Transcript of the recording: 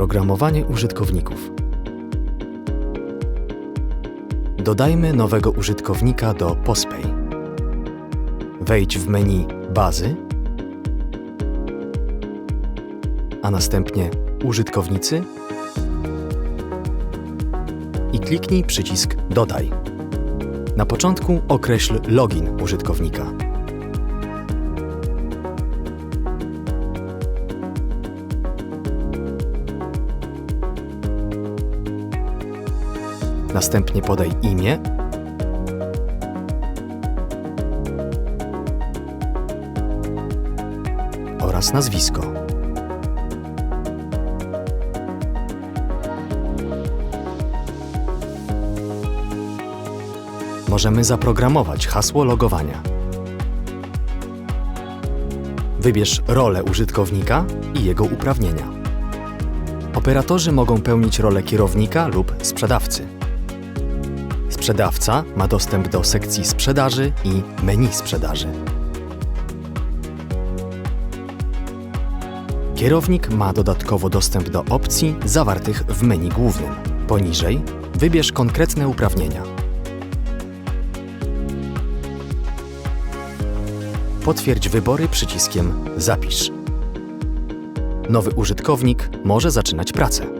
Zaprogramowanie użytkowników. Dodajmy nowego użytkownika do Postpay. Wejdź w menu Bazy, a następnie Użytkownicy i kliknij przycisk Dodaj. Na początku określ login użytkownika. Następnie podaj imię oraz nazwisko. Możemy zaprogramować hasło logowania. Wybierz rolę użytkownika i jego uprawnienia. Operatorzy mogą pełnić rolę kierownika lub sprzedawcy. Sprzedawca ma dostęp do sekcji sprzedaży i menu sprzedaży. Kierownik ma dodatkowo dostęp do opcji zawartych w menu głównym. Poniżej wybierz konkretne uprawnienia. Potwierdź wybory przyciskiem Zapisz. Nowy użytkownik może zaczynać pracę.